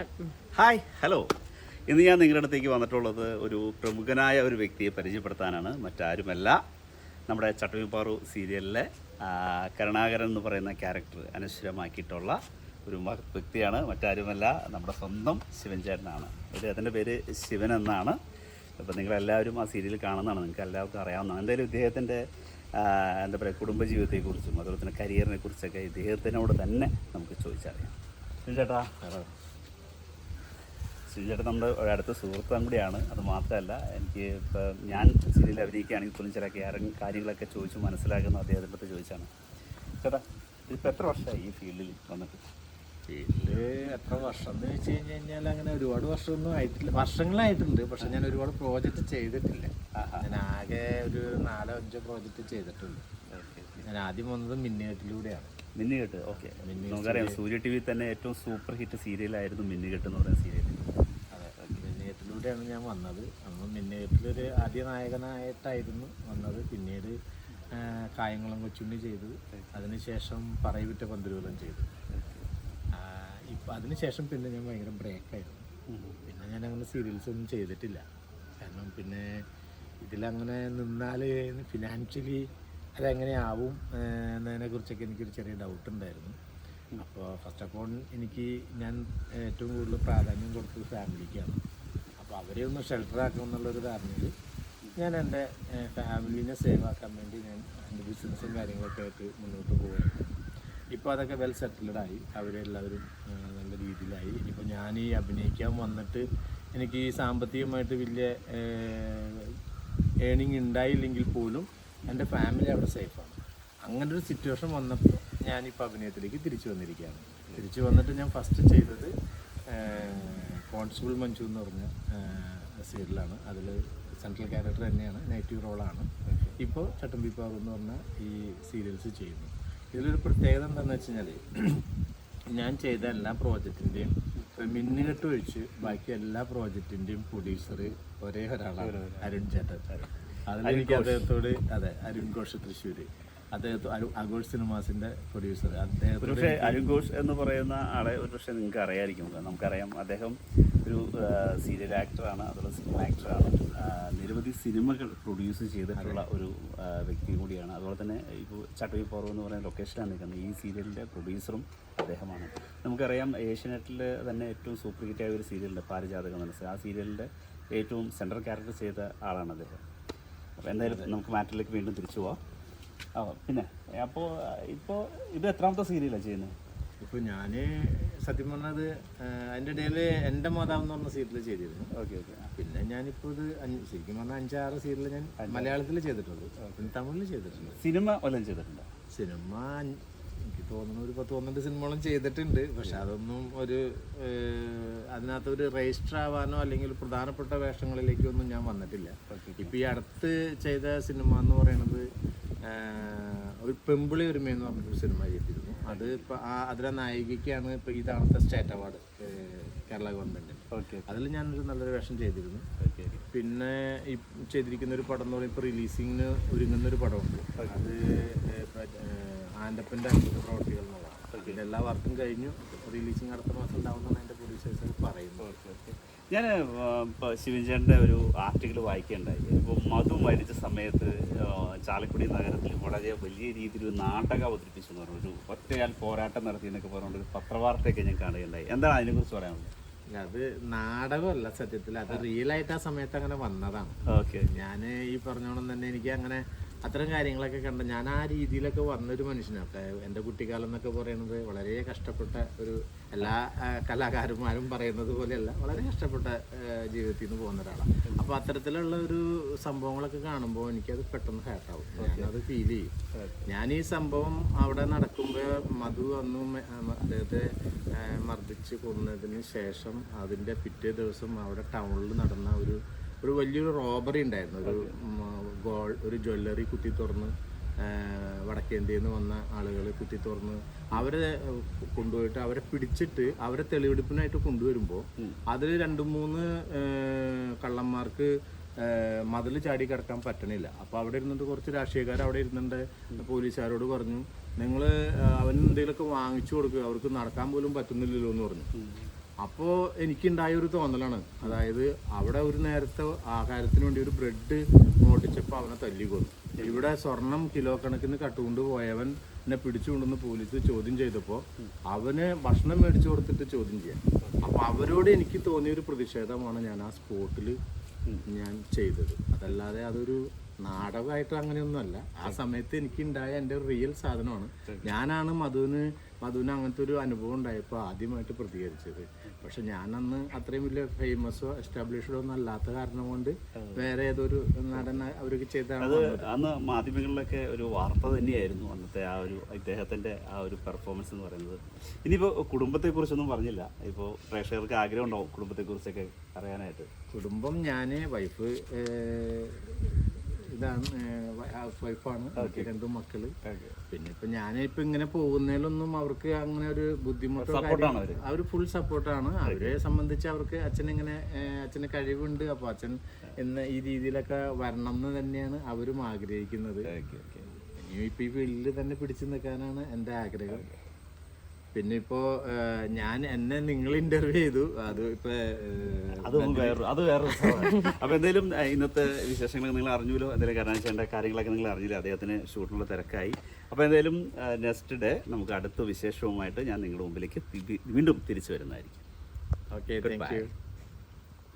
Hi hello. ഇന്ന് ഞാൻ നിങ്ങളുടെ അടുത്തേക്ക് വന്നിട്ടുള്ളത് ഒരു പ്രമുഖനായ ഒരു വ്യക്തിയെ പരിചയപ്പെടുത്താനാണ്. മറ്റാരുമല്ല നമ്മുടെ ചട്ടവിപ്പാറു സീരിയലിലെ കരുണാകരൻ എന്ന് പറയുന്ന ക്യാരക്ടർ അനശ്വരമാക്കിയിട്ടുള്ള ഒരു വ്യക്തിയാണ്. മറ്റാരുമല്ല നമ്മുടെ സ്വന്തം ശിവൻചേട്ടനാണ്. അദ്ദേഹത്തിന്റെ പേര് ശിവൻ എന്നാണ്. അപ്പോൾ നിങ്ങളെല്ലാവരും ആ സീരിയൽ കാണുന്നതാണ്. നിങ്ങൾക്ക് എല്ലാവർക്കും അറിയാവുന്നതാണ്. എന്തായാലും ഇദ്ദേഹത്തിന്റെ എന്താ പറയുക കുടുംബജീവിതത്തെക്കുറിച്ചും അതുപോലെ തന്നെ കരിയറിനെക്കുറിച്ചൊക്കെ ഇദ്ദേഹത്തിനോട് തന്നെ നമുക്ക് ചോദിച്ചറിയാം. ചേട്ടാ ശ്രീചേട്ടൻ നമ്മുടെ ഒരു അടുത്ത സുഹൃത്തും കൂടിയാണ് അത് മാത്രമല്ല എനിക്ക് ഇപ്പോൾ ഞാൻ സീരിയൽ അഭിനയിക്കുകയാണെങ്കിൽ പോലും ചില കാര്യം- കാര്യങ്ങളൊക്കെ ചോദിച്ചു മനസ്സിലാക്കുന്ന അദ്ദേഹത്തിന്റെ അടുത്ത് ചോദിച്ചാണ്. ചേട്ടാ ഇതിപ്പോൾ എത്ര വർഷമായി ഈ ഫീൽഡിൽ വന്നിട്ട്? ഫീൽഡിൽ എത്ര വർഷം എന്ന് വെച്ച് കഴിഞ്ഞ് കഴിഞ്ഞാൽ അങ്ങനെ ഒരുപാട് വർഷമൊന്നും ആയിട്ടില്ല. വർഷങ്ങളായിട്ടുണ്ട് പക്ഷെ ഞാൻ ഒരുപാട് പ്രോജക്റ്റ് ചെയ്തിട്ടില്ല. ഞാൻ ആകെ ഒരു നാലോ അഞ്ചോ പ്രോജക്റ്റ് ചെയ്തിട്ടുണ്ട് ഞാൻ ആദ്യം വന്നത് മിന്നുകെട്ടിലൂടെയാണ് മിന്നുകെട്ട് ഓക്കെ. നമുക്കറിയാം സൂര്യ ടി വി തന്നെ ഏറ്റവും സൂപ്പർ ഹിറ്റ് സീരിയലായിരുന്നു മിന്നുകെട്ട് എന്ന് പറയുന്ന സീരിയൽ മിന്നുകെട്ടിലൂടെയാണ് ഞാൻ വന്നത്. അന്ന് മിന്നേറ്റിലൊരു ആദ്യ നായകനായിട്ടായിരുന്നു വന്നത്. പിന്നീട് കായംകുളം കൊച്ചുണ്ണി ചെയ്തു. അതിനുശേഷം പറയവിറ്റ പന്തിരൂലം ചെയ്തു. ഇപ്പം അതിനുശേഷം പിന്നെ ഞാൻ ഭയങ്കര ബ്രേക്കായിരുന്നു. പിന്നെ ഞാൻ അങ്ങനെ സീരിയൽസ് ഒന്നും ചെയ്തിട്ടില്ല. കാരണം പിന്നെ ഇതിലങ്ങനെ നിന്നാൽ ഫിനാൻഷ്യലി അതെങ്ങനെയാവും എന്നതിനെക്കുറിച്ചൊക്കെ എന്നതിനെ കുറിച്ചൊക്കെ എനിക്കൊരു ചെറിയ ഡൗട്ട് ഉണ്ടായിരുന്നു. അപ്പോൾ ഫസ്റ്റ് ഓഫ് ഓൾ എനിക്ക് ഞാൻ ഏറ്റവും കൂടുതൽ പ്രാധാന്യം കൊടുത്തത് ഫാമിലിക്കാണ് അപ്പോൾ അവരെ ഒന്ന് ഷെൽട്ടർ ആക്കണം എന്നുള്ളൊരു ധാരണയിൽ ഞാൻ എന്റെ ഫാമിലീനെ സേവ് ആക്കാൻ വേണ്ടി ഞാൻ എന്റെ ബിസിനസ്സും കാര്യങ്ങളൊക്കെ ആയിട്ട് മുന്നോട്ട് പോവുകയാണ്. ഇപ്പോൾ അതൊക്കെ വെൽ സെറ്റിൽഡ് ആയി. അവരെല്ലാവരും നല്ല രീതിയിലായി. ഇനിയിപ്പോൾ ഞാൻ ഈ അഭിനയിക്കാൻ വന്നിട്ട് എനിക്ക് ഈ സാമ്പത്തികമായിട്ട് വലിയ ഏണിങ് ഉണ്ടായില്ലെങ്കിൽ പോലും എന്റെ ഫാമിലി അവിടെ സേഫാണ് അങ്ങനെ ഒരു സിറ്റുവേഷൻ വന്നപ്പോൾ ഞാനിപ്പോൾ അഭിനയത്തിലേക്ക് തിരിച്ചു വന്നിരിക്കുകയാണ്. തിരിച്ചു വന്നിട്ട് ഞാൻ ഫസ്റ്റ് ചെയ്തത് കോൺസ്റ്റബിൾ മഞ്ജു എന്ന് പറഞ്ഞ സീരിയലാണ്. അതിൽ സെൻട്രൽ ക്യാരക്ടർ തന്നെയാണ്. നെഗറ്റീവ് റോളാണ് ഇപ്പോൾ ചട്ടമ്പിപ്പാവ് എന്ന് പറഞ്ഞ ഈ സീരിയൽസ് ചെയ്യുന്നു. ഇതിലൊരു പ്രത്യേകത എന്താണെന്ന് വെച്ച് കഴിഞ്ഞാൽ ഞാൻ ചെയ്ത എല്ലാ പ്രോജക്റ്റിന്റെയും മിന്നുകെട്ട് ഒഴിച്ച് ബാക്കി എല്ലാ പ്രോജക്റ്റിന്റെയും പ്രൊഡ്യൂസർ ഒരേ ഒരാളാണ് അരുൺ ചേട്ടൻ. അതിലെനിക്ക് അദ്ദേഹത്തോട് അതെ അരുൺ ഘോഷ് തൃശ്ശൂർ അദ്ദേഹത്തെ സിനിമാസിന്റെ പ്രൊഡ്യൂസർ. ഒരുപക്ഷെ അരുൺ ഘോഷ് എന്ന് പറയുന്ന ആളെ ഒരു പക്ഷേ നിങ്ങൾക്ക് അറിയായിരിക്കും. നമുക്കറിയാം അദ്ദേഹം ഒരു സീരിയൽ ആക്ടറാണ് അതുപോലെ സിനിമ ആക്ടറാണ് നിരവധി സിനിമകൾ പ്രൊഡ്യൂസ് ചെയ്തിട്ടുള്ള ഒരു വ്യക്തി കൂടിയാണ്. അതുപോലെ തന്നെ ഇപ്പോൾ ചട്ടവി പോർവ് എന്ന് പറയുന്ന ലൊക്കേഷനാണ് നിൽക്കുന്നത്. ഈ സീരിയലിന്റെ പ്രൊഡ്യൂസറും അദ്ദേഹമാണ്. നമുക്കറിയാം ഏഷ്യനെറ്റിൽ തന്നെ ഏറ്റവും സൂപ്പർ ഹിറ്റായ ഒരു സീരിയലുണ്ട് പാരിജാതകം മനസ്സ്. ആ സീരിയലിന്റെ ഏറ്റവും സെൻട്രൽ ക്യാരക്ടർ ചെയ്ത ആളാണ് അദ്ദേഹം. അപ്പോൾ എന്തായാലും നമുക്ക് മാറ്ററിലേക്ക് വീണ്ടും തിരിച്ചു പോവാം. ആ പിന്നെ അപ്പോൾ ഇപ്പോൾ ഇത് എത്രാമത്തെ സീരിയലാണ് ചെയ്യുന്നത് ഇപ്പൊ ഞാൻ സത്യം പറഞ്ഞത് അതിന്റെ ഇടയിൽ എന്റെ മാതാവ് എന്ന് പറഞ്ഞ സീരിയൽ ചെയ്തിരുന്നു. Okay okay. പിന്നെ ഞാനിപ്പോ ഇത് അഞ്ച് ശരിക്കും പറഞ്ഞാൽ അഞ്ചാറ് സീരിയൽ ഞാൻ മലയാളത്തിൽ ചെയ്തിട്ടുള്ളൂ. പിന്നെ തമിഴിൽ ചെയ്തിട്ടുണ്ട്. സിനിമ വല്ലതും ചെയ്തിട്ടുണ്ടോ? സിനിമ എനിക്ക് തോന്നുന്നു ഒരു പത്ത് പന്ത്രണ്ട് സിനിമകളും ചെയ്തിട്ടുണ്ട്. പക്ഷെ അതൊന്നും ഒരു അതിനകത്ത് ഒരു രജിസ്റ്റർ ആവാനോ അല്ലെങ്കിൽ പ്രധാനപ്പെട്ട വേഷങ്ങളിലേക്കൊന്നും ഞാൻ വന്നിട്ടില്ല. ഇപ്പൊ ഈ അടുത്ത് ചെയ്ത സിനിമ എന്ന് പറയുന്നത് ഒരു പെമ്പിളി ഒരുമയെന്ന് പറഞ്ഞൊരു സിനിമ ചെയ്തിരുന്നു. അത് ഇപ്പോൾ ആ അതിലെ നായികയ്ക്കാണ് ഇപ്പോൾ ഈ തവണത്തെ state award Kerala government okay അതിൽ ഞാനൊരു നല്ലൊരു വേഷം ചെയ്തിരുന്നു. ഓക്കെ പിന്നെ ഈ ചെയ്തിരിക്കുന്ന ഒരു പടം എന്ന് പറയുമ്പോൾ ഇപ്പോൾ റിലീസിങ്ങിന് ഒരുങ്ങുന്ന ഒരു പടമുണ്ട്. അത് ആൻഡപ്പിന്റെ അത്ഭുത പ്രവർത്തികൾ ഇതിന്റെ എല്ലാ വർക്കും കഴിഞ്ഞു. റിലീസിങ് അടുത്ത മാസം ഉണ്ടാവുമെന്നാണ് എന്റെ പ്രൊഡ്യൂസേഴ്സ് പറയുന്നത്. ഞാൻ ഇപ്പോൾ ശിവൻചേട്ടന്റെ ഒരു ആർട്ടിക്കിൾ വായിക്കുകയുണ്ടായി. ഇപ്പോൾ മധു മരിച്ച സമയത്ത് ചാലക്കുടി നഗരത്തിൽ വളരെ വലിയ രീതിയിൽ ഒരു നാടകം അവതരിപ്പിച്ചു എന്ന് പറഞ്ഞു. ഒരു ഒറ്റയാൽ പോരാട്ടം നടത്തി എന്നൊക്കെ പറഞ്ഞുകൊണ്ട് ഒരു പത്രവാർത്തയൊക്കെ ഞാൻ കാണുകയുണ്ടായി. എന്താണ് അതിനെക്കുറിച്ച് പറയാനുള്ളത്? അത് നാടകമല്ല സത്യത്തിൽ. അത് റിയൽ ആയിട്ട് ആ സമയത്ത് അങ്ങനെ വന്നതാണ്. ഓക്കെ. ഞാൻ ഈ പറഞ്ഞോണം തന്നെ എനിക്ക് അങ്ങനെ അത്തരം കാര്യങ്ങളൊക്കെ കണ്ട ഞാൻ ആ രീതിയിലൊക്കെ വന്നൊരു മനുഷ്യനാണ് ഒക്കെ എന്റെ കുട്ടിക്കാലം എന്നൊക്കെ പറയുന്നത് വളരെ കഷ്ടപ്പെട്ട ഒരു എല്ലാ കലാകാരന്മാരും പറയുന്നത് പോലെയല്ല വളരെ കഷ്ടപ്പെട്ട ജീവിതത്തിൽ നിന്ന് പോകുന്ന ഒരാളാണ് അപ്പോൾ അത്തരത്തിലുള്ള ഒരു സംഭവങ്ങളൊക്കെ കാണുമ്പോൾ എനിക്കത് പെട്ടെന്ന് ഹേർട്ടാവും ഞാനത് ഫീൽ ചെയ്യും. ഞാൻ ഈ സംഭവം അവിടെ നടക്കുമ്പോൾ മധു അന്ന് അദ്ദേഹത്തെ മർദ്ദിച്ച് കൊന്നതിന് ശേഷം അതിന്റെ പിറ്റേ ദിവസം അവിടെ ടൗണിൽ നടന്ന ഒരു ഒരു വലിയൊരു റോബറി ഉണ്ടായിരുന്നു. ഒരു ഗോൾ ഒരു ജ്വല്ലറി കുത്തി തുറന്ന് വടക്കേന്ത്യയിൽ നിന്ന് വന്ന ആളുകൾ കുത്തി തുറന്ന് അവരെ കൊണ്ടുപോയിട്ട് അവരെ പിടിച്ചിട്ട് അവരെ തെളിവെടുപ്പിനായിട്ട് കൊണ്ടുവരുമ്പോൾ അതിൽ രണ്ട് മൂന്ന് കള്ളന്മാർക്ക് മതിൽ ചാടി കിടക്കാൻ പറ്റണില്ല. അപ്പോൾ അവിടെ ഇരുന്നിട്ട് കുറച്ച് രാഷ്ട്രീയക്കാർ അവിടെ ഇരുന്നിട്ട് പോലീസുകാരോട് പറഞ്ഞു നിങ്ങൾ അവൻ എന്തെങ്കിലുമൊക്കെ വാങ്ങിച്ചു കൊടുക്കുക അവർക്ക് നടക്കാൻ പോലും പറ്റുന്നില്ലല്ലോ എന്ന് പറഞ്ഞു. അപ്പോൾ എനിക്കുണ്ടായ ഒരു തോന്നലാണ്. അതായത് അവിടെ ഒരു നേരത്തെ ആഹാരത്തിന് വേണ്ടി ഒരു ബ്രെഡ് മോട്ടിച്ചപ്പോൾ അവനെ തല്ലിക്കൊന്നു ഇവിടെ സ്വർണം കിലോ കണക്കിന് കട്ടുകൊണ്ട് പോയവൻ എന്നെ പിടിച്ചുകൊണ്ടുവന്ന് പോലീസ് ചോദ്യം ചെയ്തപ്പോൾ അവന് ഭക്ഷണം മേടിച്ചു കൊടുത്തിട്ട് ചോദ്യം ചെയ്യാൻ. അപ്പോൾ അവരോട് എനിക്ക് തോന്നിയ ഒരു പ്രതിഷേധമാണ് ഞാൻ ആ സ്പോട്ടിൽ ഞാൻ ചെയ്തത്. അതല്ലാതെ അതൊരു നാടകമായിട്ട് അങ്ങനെയൊന്നുമല്ല. ആ സമയത്ത് എനിക്ക് ഉണ്ടായ എന്റെ റിയൽ സാധനമാണ്. ഞാനാണ് മധുവിന് മധുവിന് അങ്ങനത്തെ ഒരു അനുഭവം ഉണ്ടായപ്പോൾ ആദ്യമായിട്ട് പ്രതികരിച്ചത്. പക്ഷെ ഞാനന്ന് അത്രയും വലിയ ഫേമസോ എസ്റ്റാബ്ലിഷ്ഡോ ഒന്നും അല്ലാത്ത കാരണം കൊണ്ട് വേറെ ഏതൊരു നടൻ അവർക്ക് ചെയ്താണ് അന്ന് മാധ്യമങ്ങളിലൊക്കെ ഒരു വാർത്ത തന്നെയായിരുന്നു അന്നത്തെ ആ ഒരു ഇദ്ദേഹത്തിന്റെ ആ ഒരു പെർഫോമൻസ് എന്ന് പറയുന്നത്. ഇനിയിപ്പോൾ കുടുംബത്തെക്കുറിച്ചൊന്നും പറഞ്ഞില്ല. ഇപ്പോൾ പ്രേക്ഷകർക്ക് ആഗ്രഹം ഉണ്ടാവും കുടുംബത്തെക്കുറിച്ചൊക്കെ അറിയാനായിട്ട്. കുടുംബം ഞാൻ വൈഫ് ഇതാണ് ഹൗസ് വൈഫാണ് രണ്ട് മക്കൾ. പിന്നെ ഇപ്പൊ ഞാനിപ്പോ ഇങ്ങനെ പോകുന്നതിലൊന്നും അവർക്ക് അങ്ങനെ ഒരു ബുദ്ധിമുട്ടോ അവർ ഫുൾ സപ്പോർട്ടാണ് അവരെ. സംബന്ധിച്ച് അവർക്ക് അച്ഛൻ ഇങ്ങനെ അച്ഛന് കഴിവുണ്ട്. അപ്പൊ അച്ഛൻ എന്ന ഈ രീതിയിലൊക്കെ വരണം എന്ന് തന്നെയാണ് അവരും ആഗ്രഹിക്കുന്നത്. ഇനി ഇപ്പൊ ഈ ഫീൽഡിൽ തന്നെ പിടിച്ചു നിൽക്കാനാണ് എന്റെ ആഗ്രഹം. പിന്നെ ഇപ്പോ ഞാൻ എന്നെ നിങ്ങൾ ഇന്റർവ്യൂ ചെയ്തു. അത് ഇപ്പൊ അത് വേറെ അത് വേറെ അപ്പോൾ എന്തായാലും ഇന്നത്തെ വിശേഷങ്ങൾ നിങ്ങൾ അറിഞ്ഞല്ലോ എന്തെങ്കിലും കാരണവശാന്റെ കാര്യങ്ങളൊക്കെ നിങ്ങൾ അറിഞ്ഞില്ല? അദ്ദേഹത്തിന് ഷൂട്ടിനുള്ള തിരക്കായി. അപ്പൊ എന്തായാലും നെക്സ്റ്റ് ഡേ നമുക്ക് അടുത്ത വിശേഷവുമായിട്ട് ഞാൻ നിങ്ങളുടെ മുമ്പിലേക്ക് വീണ്ടും തിരിച്ചു വരുന്നതായിരിക്കും. Okay thank you